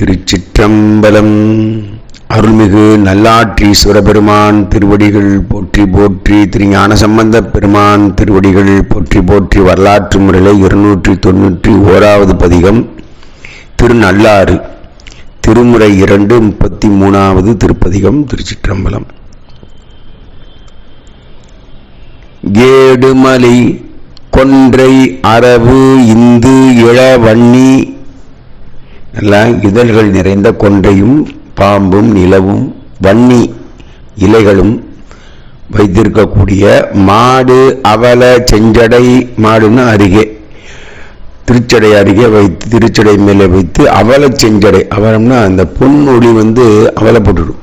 திருச்சிற்றம்பலம். அருள்மிகு நல்லாற்றி சுரபெருமான் திருவடிகள் போற்றி போற்றி திருஞான சம்பந்த பெருமான் திருவடிகள் போற்றி போற்றி வரலாற்று முறையில் இருநூற்றி தொண்ணூற்றி ஓராவது பதிகம் திருநள்ளாறு. திருமுறை இரண்டு முப்பத்தி மூணாவது திருப்பதிகம் திருச்சிற்றம்பலம். கேடுமலை கொன்றை அரவு இந்து இளவண்ணி நல்லா இதழ்கள் நிறைந்த கொன்றையும் பாம்பும் நிலவும் வன்னி இலைகளும் வைத்திருக்கக்கூடிய மாடு அவல செஞ்சடை மாடுன்னு அருகே திருச்சடை அருகே வைத்து திருச்சடை மேலே வைத்து அவல செஞ்சடை அவலம்னா அந்த பொன் ஒளி வந்து அவலப்பட்டுடும்.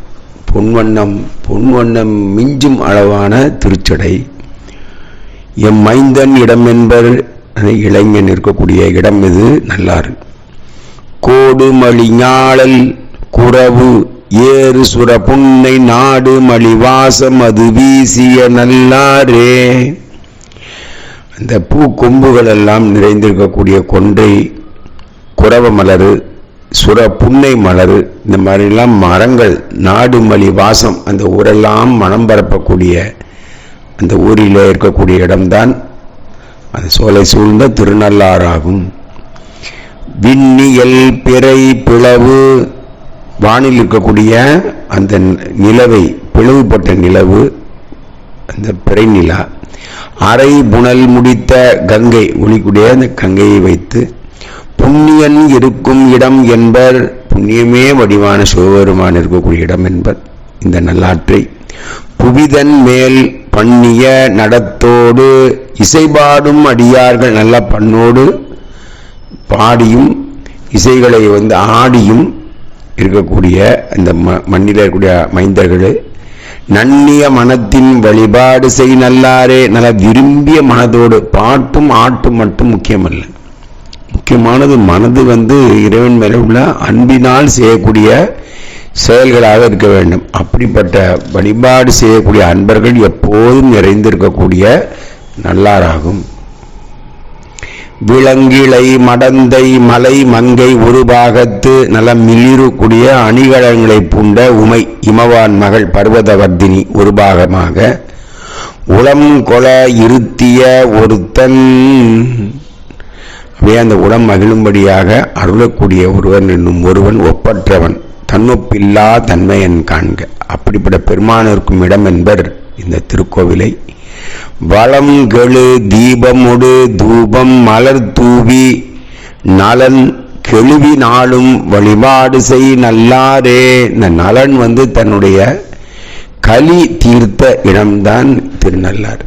பொன்வண்ணம் பொன்வண்ணம் மிஞ்சும் அளவான திருச்சடை. எம் மைந்தன் இடம் என்பர் இளைஞன் இருக்கக்கூடிய இடம் இது நல்லாறு. கோடு ஞாழல் குறவு ஏறு சுர புன்னை நாடு மலிவாசம் அது வீசிய நல்லாரே. அந்த பூ கொம்புகள் எல்லாம் நிறைந்திருக்கக்கூடிய கொன்றை குறவ மலர் சுர புன்னை மலர் இந்த மாதிரிலாம் மரங்கள் நாடு மலி வாசம் அந்த ஊரெல்லாம் மனம் பரப்பக்கூடிய அந்த ஊரில் இருக்கக்கூடிய இடம்தான் அந்த சோலை சூழ்ந்த திருநள்ளாறாகும். விண்ணியல் பிறை பிளவு வானில் இருக்கக்கூடிய அந்த நிலவை பிளவுபட்ட நிலவு அந்த பிறை நிலா அரை புனல் முடித்த கங்கை ஒளிக்கூடிய அந்த கங்கையை வைத்து புண்ணியன் இருக்கும் இடம் என்பர் புண்ணியமே வடிவான சிவபெருமான் இருக்கக்கூடிய இடம் என்பர் இந்த நல்லாற்றை புவிதன் மேல் பண்ணிய நடத்தோடு இசைபாடும் அடியார்கள் நல்ல பண்ணோடு பாடியும் இசைகளை வந்து ஆடியும் இருக்கக்கூடிய அந்த ம மண்ணில் இருக்கக்கூடிய மைந்தர்கள் நன்னிய மனத்தின் வழிபாடு செய் நல்லாரே நல்ல விரும்பிய மனதோடு பாட்டும் ஆட்டும் மட்டும் முக்கியமல்ல. முக்கியமானது மனது வந்து இறைவன் மேலே உள்ள அன்பினால் செய்யக்கூடிய செயல்களாக இருக்க வேண்டும். அப்படிப்பட்ட வழிபாடு செய்யக்கூடிய அன்பர்கள் எப்போதும் நிறைந்திருக்கக்கூடிய நல்லாராகும். விலங்கிளை மடந்தை மலை மங்கை ஒரு பாகத்து நல மிளிரக்கூடிய அணிகலங்களை பூண்ட உமை இமவான் மகள் பர்வதவர்தினி ஒரு பாகமாக உளம் கொல இருத்திய ஒருத்தன். அப்படியே அந்த உளம் மகிழும்படியாக அருளக்கூடிய ஒருவன் என்னும் ஒருவன் ஒப்பற்றவன். தன்னொப்பில்லா தன்மையன் காண்க. அப்படிப்பட்ட பெருமானிருக்கும் இடம் என்பர் இந்த திருக்கோவிலை. வளம் கெழு தீபமொடு தூபம் மலர் தூவி நலன் கெழுவி நாளும் வழிபாடு செய் நல்லாரே. இந்த நலன் வந்து தன்னுடைய களி தீர்த்த இடம்தான் திருநள்ளாறு.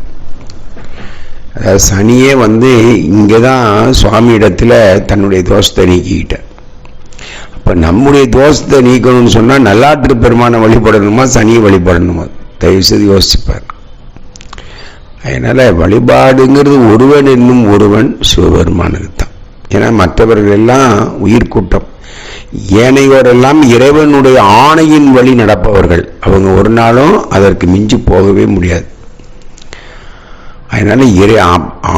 அதாவது சனியே வந்து இங்கே தான் சுவாமி இடத்துல தன்னுடைய தோஷத்தை நீக்கிக்கிட்ட அப்போ நம்முடைய தோஷத்தை நீக்கணும்னு சொன்னால் நல்லாற்று பெருமானை வழிபடணுமா சனியை வழிபடணுமா? தயவுசெய்து யோசிப்பார் அதனால் வழிபாடுங்கிறது ஒருவன் என்னும் ஒருவன் சிவபெருமானுக்கு தான் ஏன்னா மற்றவர்கள் எல்லாம் உயிர் கூட்டம். ஏனையோரெல்லாம் இறைவனுடைய ஆணையின் வழி நடப்பவர்கள். அவங்க ஒரு நாளும் அதற்கு மிஞ்சி போகவே முடியாது. அதனால இறை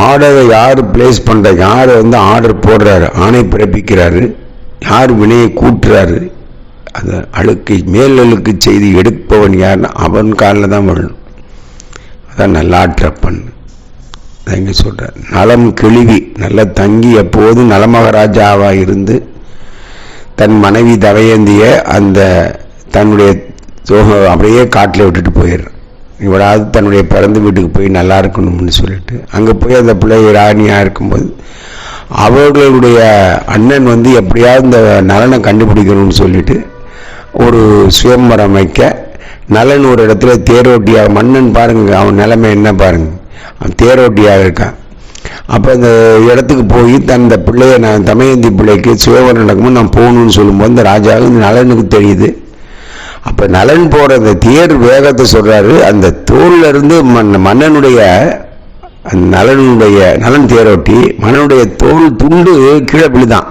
ஆர்டரை யார் பிளேஸ் பண்ணுற யார் வந்து ஆர்டர் போடுறாரு ஆணை பிறப்பிக்கிறாரு யார் வினையை கூட்டுறாரு அந்த அழுக்கை மேல் அழுக்கு செய்தி எடுப்பவன் யாருன்னா அவன் காலில் தான் விழணும் அதான் நல்லாற்றப்பன். இங்கே சொல்கிறார் நலம் கிழிவி நல்ல தங்கி எப்போதும் நலமகராஜாவாக இருந்து தன் மனைவி தவையந்திய அந்த தன்னுடைய அப்படியே காட்டில் விட்டுட்டு போயிடுறான் இவளாவது தன்னுடைய பிறந்த வீட்டுக்கு போய் நல்லா இருக்கணும்னு சொல்லிட்டு அங்கே போய் அந்த பிள்ளை ராணியாக இருக்கும்போது அவர்களுடைய அண்ணன் வந்து எப்படியாவது இந்த நலனை கண்டுபிடிக்கணும்னு சொல்லிட்டு ஒரு சுயம்பரம் வைக்க நலன் ஒரு இடத்துல தேரோட்டியாக மன்னன் பாருங்க அவன் நிலைமை என்ன பாருங்க. அவன் தேரோட்டியாக இருக்கான். அப்போ அந்த இடத்துக்கு போய் தன் இந்த பிள்ளைய நான் தமயந்தி பிள்ளைக்கு சுயவரம் நடக்கும்போது நான் போகணும்னு சொல்லும்போது இந்த ராஜாவுக்கு இந்த நலனுக்கு தெரியுது. அப்போ நலன் போகிற அந்த தேர் வேகத்தை சொல்கிறாரு அந்த தோல்லருந்து மன் மன்னனுடைய நலனுடைய நலன் தேரோட்டி மன்னனுடைய தோல் துண்டு கீழே விழுதான்.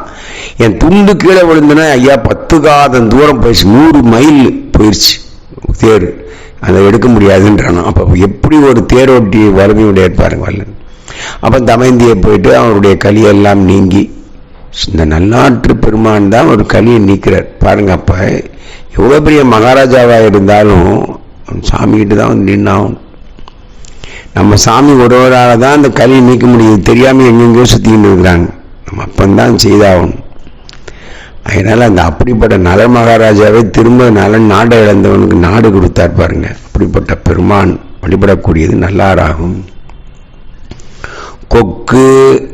என் துண்டு கீழே விழுந்துன்னா ஐயா பத்து காதம் தூரம் போயிடுச்சு. நூறு மைல் போயிடுச்சு தேர் அதை எடுக்க முடியாதுன்றானோ? அப்போ எப்படி ஒரு தேரோட்டி வறுமையுடைய பாருங்க வல்லன் அப்போ தமயந்தியை போயிட்டு அவருடைய களியெல்லாம் நீங்கி இந்த நல்லாற்று பெருமான் தான் ஒரு கலியை நீக்கிறார். பாருங்க அப்போ எவ்வளோ பெரிய மகாராஜாவாக இருந்தாலும் சாமிகிட்ட தான் வந்து நின்னாகும் நம்ம சாமி ஒருவரால் தான் அந்த கலியை நீக்க முடியுது. தெரியாமல் எங்கெங்கயோ சுற்றிக்கிட்டு இருக்கிறாங்க. நம்ம அப்பந்தான் செய்தாகணும். அதனால் அந்த அப்படிப்பட்ட நல மகாராஜாவை திரும்ப நலன் நாடை இழந்தவனுக்கு நாடு கொடுத்தார் பாருங்க. அப்படிப்பட்ட பெருமான் வழிபடக்கூடியது நல்லாராகும் கொக்கு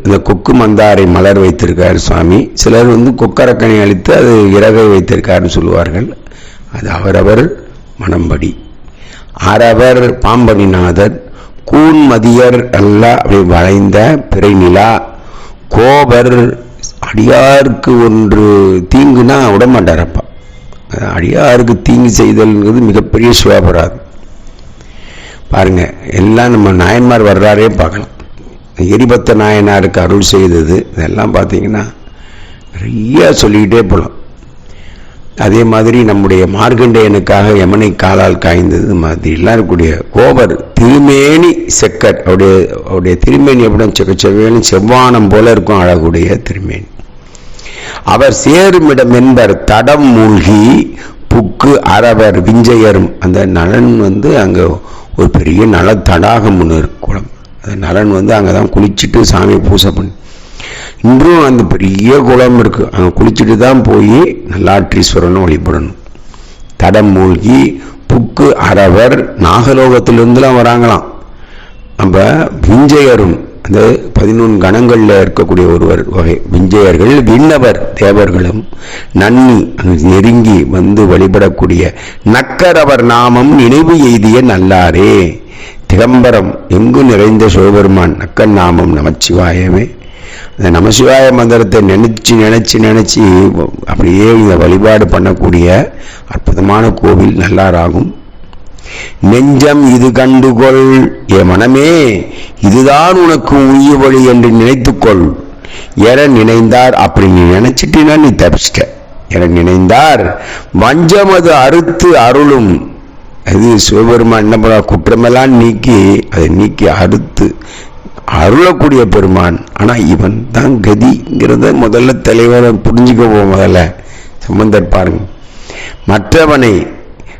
இந்த கொக்கு மந்தாரை மலர் வைத்திருக்காரு சுவாமி. சிலர் வந்து கொக்கரக்கனை அளித்து அது இறகை வைத்திருக்காருன்னு சொல்லுவார்கள். அது அவரவர் மனம்படி. அரவர் பாம்பனிநாதர் கூன் மதியர் அல்ல அப்படி வளைந்த பிறை நிலா கோபர் அடியாருக்கு ஒன்று தீங்குனா விடமாட்டாரப்பா. அடியாருக்கு தீங்கு செய்தல்ங்கிறது மிகப்பெரிய சுவாபராது பாருங்க எல்லாம் நம்ம நாயன்மார் வர்றாரே பார்க்கலாம். எரிபத்த நாயனாருக்கு அருள் செய்தது இதெல்லாம் பார்த்தீங்கன்னா நிறைய சொல்லிக்கிட்டே போகலாம் அதே மாதிரி நம்முடைய மார்க்கண்டேயனுக்காக யமனை காலால் காய்ந்தது மாதிரிலாம் இருக்கக்கூடிய கோபர் திருமேனி செக்கர் அவருடைய அவருடைய திருமேனி எப்படி செக்க செவ்வேனி செவ்வானம் போல இருக்கும் அழகுடைய திருமேனி. அவர் சேருமிடம் என்பர் தடம் மூழ்கி புக்கு அரவர் விஞ்சையரும். அந்த நலன் வந்து அங்கே ஒரு பெரிய நல தடாகம் ஒன்று இருக்கு குளம். அந்த நலன் வந்து அங்கே தான் குளிச்சுட்டு சாமியை பூசை பண்ணி. இன்றும் அந்த பெரிய குளம் இருக்குது அங்கே குளிச்சுட்டு தான் போய் நல்லாற்றீஸ்வரனை வழிபடணும். தடம் மூழ்கி புக்கு அரவர் நாகலோகத்திலிருந்துலாம் வராங்களாம். நம்ம விஞ்சையரும் அந்த பதினொன்று கணங்களில் இருக்கக்கூடிய ஒருவர் வகை விஞ்சையர்கள் விண்ணவர் தேவர்களும் நன்னி அங்கு நெருங்கி வந்து வழிபடக்கூடிய நக்கரவர் நாமம் நினைவு எய்திய நல்லாரே. திகம்பரம் எங்கு நிறைந்த சிவபெருமான் நக்கன் நாமம் நமச்சிவாயமே. அந்த நமசிவாய மந்திரத்தை நினைச்சு நினைச்சு நினைச்சு அப்படியே இந்த வழிபாடு பண்ணக்கூடிய அற்புதமான கோவில் நல்லாராகும். நெஞ்சம் இது கண்டுகொள் ஏ மனமே இதுதான் உனக்கு உரிய வழி என்று நினைத்துக்கொள். என நினைந்தார் அப்படி நீ நினைச்சிட்டினா நீ தப்பிச்சிட்ட. என நினைந்தார் வஞ்சம் அது அறுத்து அருளும். அது சிவபெருமான் என்ன பண்ண குற்றமெல்லாம் நீக்கி அதை நீக்கி அறுத்து அருளக்கூடிய பெருமான். ஆனா இவன் தான் கதிங்கிறத முதல்ல தலைவரை புரிஞ்சுக்கோ முதல்ல. சம்பந்தர் பாருங்க. மற்றவனை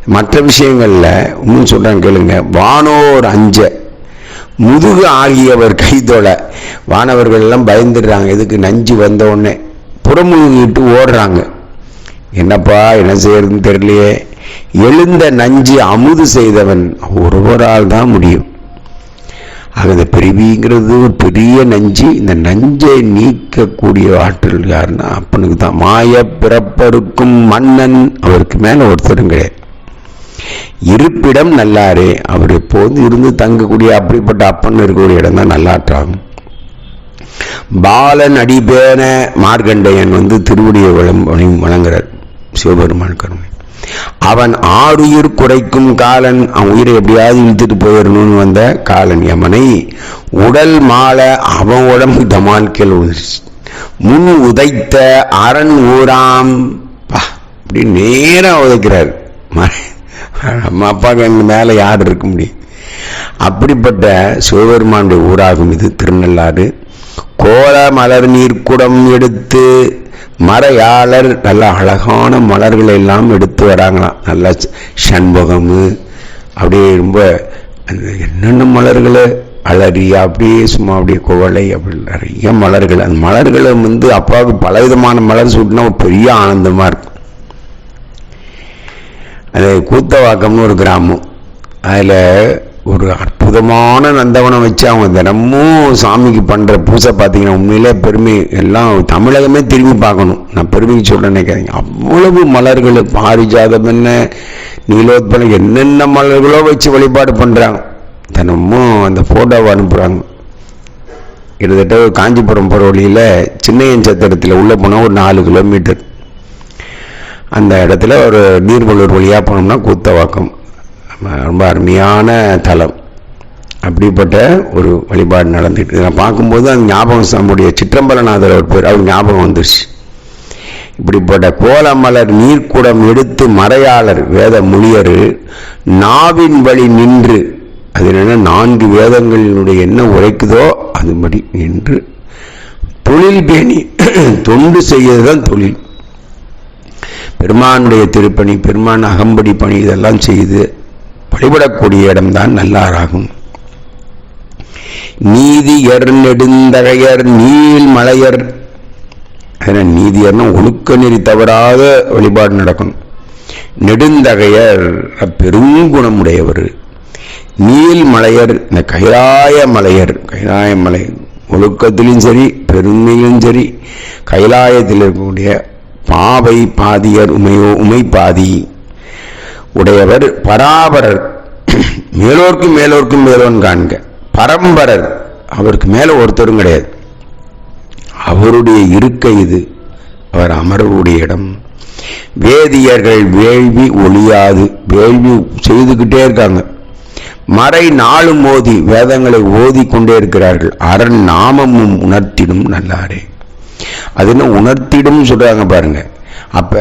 மற்ற விஷயங்களில் இன்னும் சொல்கிறேன் கேளுங்க. வானோர் அஞ்ச. முதுகு ஆகியவர் கைதொழ. வானவர்கள் எல்லாம் பயந்துடுறாங்க. இதுக்கு நஞ்சு வந்த உடனே. புறமுழுகிட்டு ஓடுறாங்க. என்னப்பா என்ன செய்யறதுன்னு தெரியலையே. எழுந்த நஞ்சு அமுது செய்தவன் ஒருவரால் தான் முடியும். ஆக இந்த பிரிவிங்கிறது பெரிய நஞ்சு. இந்த நஞ்சை நீக்கக்கூடிய ஆற்றல் யாருன்னா அப்பனுக்கு தான் மாய பிறப்பருக்கும் மன்னன். அவருக்கு மேலே ஒருத்தரும் கிடையாது. இருப்பிடம் நல்லாரே. அவர் எப்போது இருந்து தங்கக்கூடிய அப்படிப்பட்ட அப்பன் இருக்கக்கூடிய இடம் தான் நல்லாற்றாகும் பாலன் அடிபேன மார்கண்டையன் வந்து திருவடியை விளம் வணங்குறார். சிவபெருமான் கருணை. அவன் ஆறுயிர் குறைக்கும் காலன் அவன் உயிரை எப்படியாவது இழுத்துட்டு போயிடணும்னு வந்த காலன் யமனை உடல் மாலை அவன் உடம்பு தமான்கள் முன் உதைத்த அரண் ஊராம். அப்படி நேரம் உதைக்கிறார். நம்ம அப்பாவுக்கு எங்கள் மேல யார் இருக்க முடியும்? அப்படிப்பட்ட சிவபெருமானுடைய ஊராகும் இது திருநள்ளாறு. கோல மலர் நீர்க்குடம் எடுத்து மறையாளர் நல்ல அழகான மலர்களை எல்லாம் எடுத்து வராங்களாம். நல்ல சண்முகம் அப்படியே ரொம்ப அந்த என்னென்ன மலர்களை? அலறி அப்படியே சும்மா அப்படியே குவளை அப்படி நிறைய மலர்கள். அந்த மலர்களை வந்து அப்பாவுக்கு பலவிதமான மலர் சூட்டினா பெரிய ஆனந்தமா இருக்கும். அது கூத்தவாக்கம்னு ஒரு கிராமம். அதில் ஒரு அற்புதமான நந்தவனம் வச்சு அவங்க தினமும் சாமிக்கு பண்ணுற பூசை பார்த்தீங்கன்னா உண்மையிலே பெருமை. எல்லாம் தமிழகமே திரும்பி பார்க்கணும். நான் பெருமைக்கு சொல்ல நினைக்காதீங்க. அவ்வளவு மலர்கள் பாரிஜாதம் என்ன நீலோத்பலம் என்னென்ன மலர்களோ வச்சு வழிபாடு பண்ணுறாங்க தினமும் அந்த ஃபோட்டோவை அனுப்புகிறாங்க கிட்டத்தட்ட காஞ்சிபுரம் போகிற வழியில் சின்னையன் சத்திரத்தில் உள்ளே போனால் ஒரு நாலு கிலோமீட்டர். அந்த இடத்துல ஒரு நீர்வலூர் வழியாக போனோம்னா கூத்தவாக்கம். ரொம்ப அருமையான தலம். அப்படிப்பட்ட ஒரு வழிபாடு நடந்துட்டு நான் பார்க்கும்போது அந்த ஞாபகம் நம்முடைய சிற்றம்பலநாதர் ஒரு பேர் அவர் ஞாபகம் வந்துருச்சு. இப்படிப்பட்ட கோலமலர் நீர்க்குடம் எடுத்து மறையாளர் வேத மொழியர் நாவின் வழி நின்று அது என்ன நான்கு வேதங்களினுடைய என்ன உரைக்குதோ அதுபடி நின்று தொழில் பேணி தொண்டு செய்யறதுதான் தொழில். பெருமானுடைய திருப்பணி பெருமான் அகம்படி பணி இதெல்லாம் செய்து வழிபடக்கூடிய இடம்தான் நல்லாராகும் நீதியர் நெடுந்தகையர் நீள் மலையர். அதனால் நீதியர்னா ஒழுக்க நெறி தவறாத வழிபாடு நடக்கணும். நெடுந்தகையர் பெருங்குணமுடையவர் நீல் மலையர் இந்த கைலாய மலையர் கைலாய மலை ஒழுக்கத்திலும் சரி பெருமையிலும் சரி கைலாயத்தில் இருக்கக்கூடிய பாவை பாதியர் உமையோ உமை பாதி. உடையவர் பராபரர். மேலோர்க்கும் மேலோர்க்கும் மேலோன் காண்க. பரம்பரர். அவருக்கு மேல ஒருத்தரும் கிடையாது. அவருடைய இருக்கை இது. அவர் அமர்வுடைய இடம். வேதியர்கள் வேள்வி ஒளியாது வேள்வி செய்துகிட்டே இருக்காங்க. மறை நாளும் ஓதி வேதங்களை ஓதி கொண்டே இருக்கிறார்கள். அரண் நாமமும் உணர்த்திடும் நல்லாரே அது என்ன உணர்த்திடும் சொல்றாங்க பாருங்க. அப்ப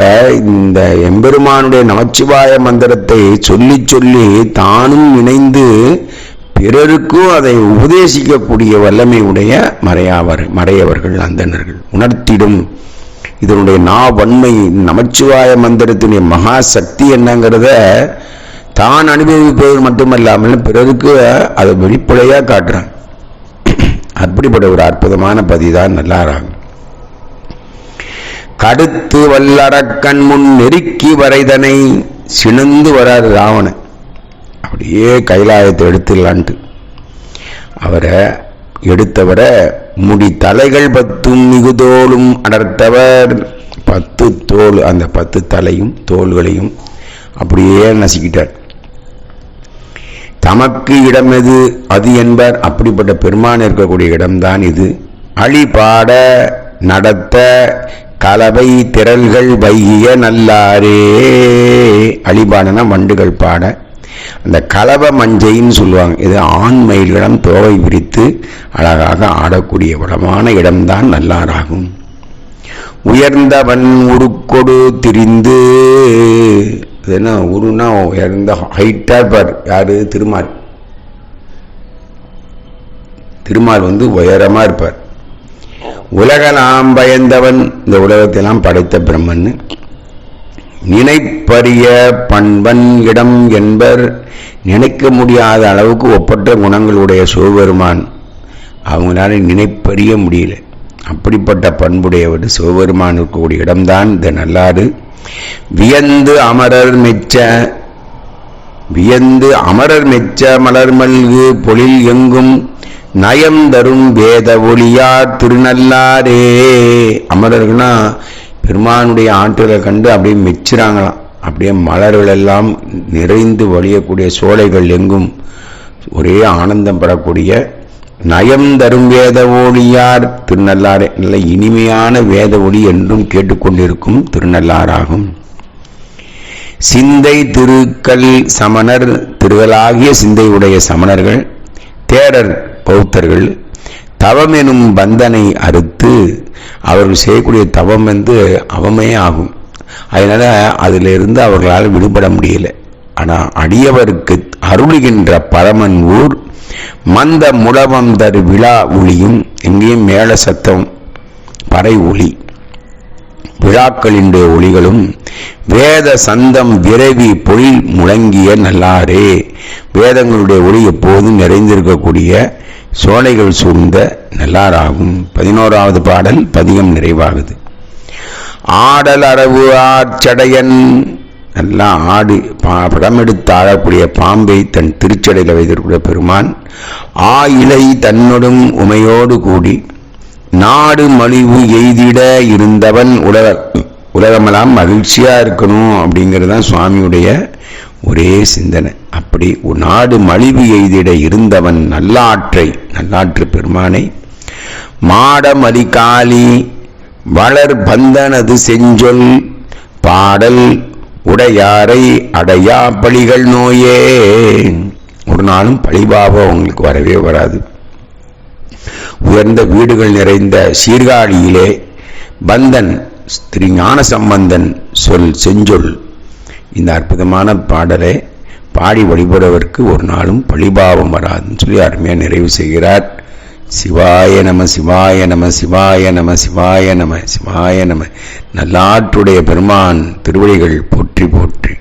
இந்த எம்பெருமானுடைய நமச்சிவாய மந்திரத்தை சொல்லி சொல்லி தானும் இணைந்து பிறருக்கும் அதை உபதேசிக்கக்கூடிய வல்லமை உடைய மறையாவர் மறையவர்கள் அந்தனர்கள் உணர்த்திடும். இதனுடைய நா வன்மை நமச்சிவாய மந்திரத்தினுடைய மகா சக்தி என்னங்கிறத தான் அனுபவிப்பது மட்டுமல்லாமல் பிறருக்கு அதை வெளிப்படையாக காட்டுறான் அப்படிப்பட்ட ஒரு அற்புதமான பதிதான் நல்லாராகும். கடுத்து வல்லறக்கண் முன் நெருக்கி வரைதனை சினந்து வராது ராவணன். அப்படியே கைலாயத்தை எடுத்துடலான்ட்டு. அவரை எடுத்தவரை முடி தலைகள் பத்தும் மிகுதோலும் அடர்த்தவர். பத்து தோல் அந்த பத்து தலையும் தோள்களையும் அப்படியே நசுக்கிட்டார். தமக்கு இடம் எது? அது என்பர் அப்படிப்பட்ட பெருமான் இருக்கக்கூடிய இடம்தான் இது. அழிபாட நடத்த கலவை திரள்கள் வைகிய நல்லாரே. அழிபாடனா மண்டுகள் பாட. அந்த கலவ மஞ்சைன்னு சொல்லுவாங்க. இது ஆண் மயில்களிடம் தோவை விரித்து அழகாக ஆடக்கூடிய வளமான இடம்தான் நல்லாராகும் உயர்ந்தவன் உருக்கொடு திரிந்து. என்ன உருனா உயர்ந்த ஹைட்டா இருப்பார். யாரு? திருமால். திருமால் வந்து உயரமா இருப்பார். உலக நாம் பயந்தவன். இந்த உலகத்தெல்லாம் படைத்த பிரம்மன். நினைப்பரிய பண்பன் இடம் என்பர். நினைக்க முடியாத அளவுக்கு ஒப்பற்ற குணங்களுடைய சிவபெருமான். அவங்களால நினைப்பறிய முடியல. அப்படிப்பட்ட பண்புடையவர் சிவபெருமான் இருக்கக்கூடிய இடம்தான் இந்த நல்லாறு. வியந்து அமரர் மெச்ச வியந்து அமரர் மெச்ச மலர் மல்கு பொழில் எங்கும். நயந்தரும் வேத ஒளியார் திருநல்லாரே அமரர்கள்னா பெருமானுடைய ஆற்றலை கண்டு அப்படியே மெச்சுறாங்களாம். அப்படியே மலர்கள் எல்லாம் நிறைந்து வழியக்கூடிய சோலைகள் எங்கும் ஒரே ஆனந்தம் பெறக்கூடிய நயம் தரும் வேத ஒளியார் திருநள்ளாரே. நல்ல இனிமையான வேத ஒளி என்றும் கேட்டுக்கொண்டிருக்கும் திருநள்ளாராகும் சிந்தை திருக்கல் சமணர் திருகளாகிய சிந்தையுடைய சமணர்கள் தேரர் பௌத்தர்கள் தவம் எனும் பந்தனை அறுத்து அவர்கள் செய்யக்கூடிய தவம் வந்து அவமே ஆகும். அதனால் அதிலிருந்து அவர்களால் விடுபட முடியல. ஆனால் அடியவருக்கு அருளுகின்ற பரமன் ஊர் மந்த முழவம் தரு விழா ஒளியும் எங்கேயும் மேல சத்தம் பறை ஒளி. விழாக்களினுடைய ஒளிகளும் வேத சந்தம் விரைவி பொழில் முழங்கிய நல்லாரே வேதங்களுடைய ஒளி எப்போதும் நிறைந்திருக்கக்கூடிய சோலைகள் சூழ்ந்த நல்லாராகும் பதினோராவது பாடல் பதிகம் நிறைவாகுது. ஆடல் அரவு ஆச்சடையன் நல்லா ஆடு பா- படம் எடுத்து ஆடக்கூடிய பாம்பை தன் திருச்சடையில் வைத்திருக்கிற பெருமான் ஆ இலை தன்னொடும் உமையோடு கூடி நாடு மலிவு எய்திட இருந்தவன் உலக உலகமெல்லாம் மகிழ்ச்சியாக இருக்கணும் அப்படிங்கிறது தான் சுவாமியுடைய ஒரே சிந்தனை. அப்படி ஒரு நாடு மலிவு எய்திட இருந்தவன் நல்லாற்றை நல்லாற்று பெருமானை மாட மலிகாலி வளர் பந்தனது செஞ்சொல் பாடல் உடையாரை அடையா பழிகள் நோயே ஒரு நாளும் பழிபாவம் உங்களுக்கு வரவே வராது. உயர்ந்த வீடுகள் நிறைந்த சீர்காழியிலே பந்தன் திரு ஞான சம்பந்தன் சொல் செஞ்சொல். இந்த அற்புதமான பாடலை பாடி வழிபடுவதற்கு ஒரு நாளும் பழிபாவம் வராதுன்னு சொல்லி அருமையாக நிறைவு செய்கிறார். சிவாய நம சிவாய நம சிவாய நம சிவாய நம சிவாய நம. நல்லாற்றுடைய பெருமான் திருவடிகள் போற்றி போற்றி.